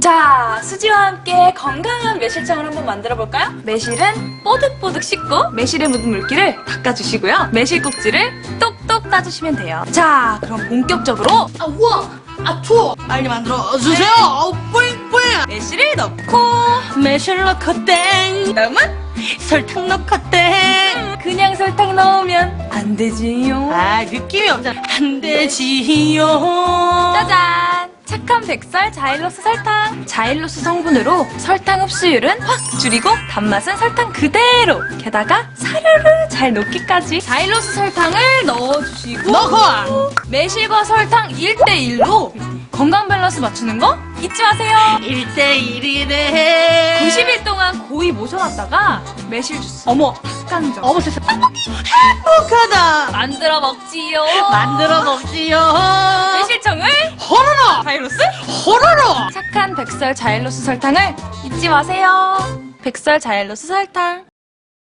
자, 수지와 함께 건강한 매실청을 한번 만들어 볼까요? 매실은 뽀득뽀득 씻고 매실에 묻은 물기를 닦아주시고요. 매실 꼭지를 똑똑 따주시면 돼요. 자, 그럼 본격적으로 아, 우와! 아, 추워! 빨리 만들어주세요! 아우, 뿌잉뿌잉! 매실을 넣고 매실 넣고 땡! 다음은 설탕 넣고 땡! 그냥 설탕 넣으면 안 되지요. 아, 느낌이 없잖아. 안 되지요. 짜잔! 착한 백설 자일로스 설탕. 자일로스 성분으로 설탕 흡수율은 확 줄이고 단맛은 설탕 그대로. 게다가 사르르 잘 녹기까지. 자일로스 설탕을 넣어주시고 넣고! 매실과 설탕 1대1로 건강 밸런스 맞추는 거 잊지 마세요. 1대1이네. 90일 동안 고이 모셔놨다가 매실 주스 어머, 닭강정 어머, 세상. 행복하다. 만들어 먹지요. 만들어 먹지요. 착한 백설 자일로스 설탕을 잊지 마세요. 백설 자일로스 설탕.